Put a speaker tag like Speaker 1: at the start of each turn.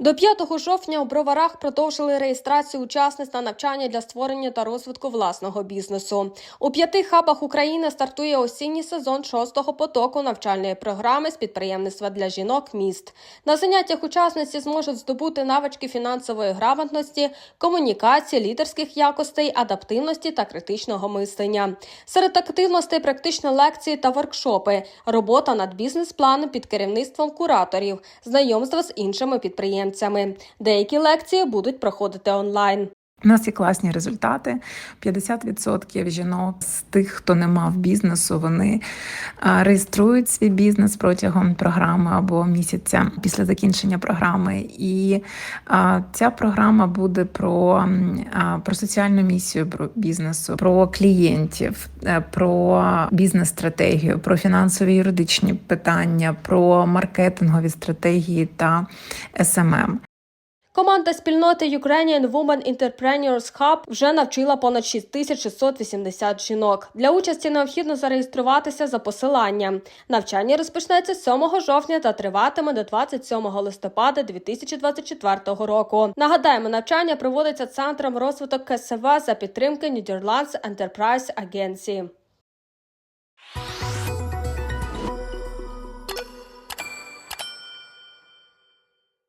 Speaker 1: До 5 жовтня у броварах продовжили реєстрацію учасниць на навчання для створення та розвитку власного бізнесу. У п'яти хабах України стартує осінній сезон шостого потоку навчальної програми з підприємництва для жінок міст. На заняттях учасниці зможуть здобути навички фінансової грамотності, комунікації, лідерських якостей, адаптивності та критичного мислення. Серед активностей практичні лекції та воркшопи, робота над бізнес-планом під керівництвом кураторів, знайомство з іншими підприємцями. Деякі лекції будуть проходити онлайн.
Speaker 2: У нас є класні результати. 50% жінок з тих, хто не мав бізнесу, вони реєструють свій бізнес протягом програми або місяця після закінчення програми. І ця програма буде про, про соціальну місію про бізнесу, про клієнтів, е, про бізнес-стратегію, про фінансові юридичні питання, про маркетингові стратегії та СММ.
Speaker 1: Команда спільноти Ukrainian Women Entrepreneurs Hub вже навчила понад 6680 жінок. Для участі необхідно зареєструватися за посиланням. Навчання розпочнеться 7 жовтня та триватиме до 27 листопада 2024 року. Нагадаємо, навчання проводиться центром розвиток КСВ за підтримки Нідерландс Enterprise Agency.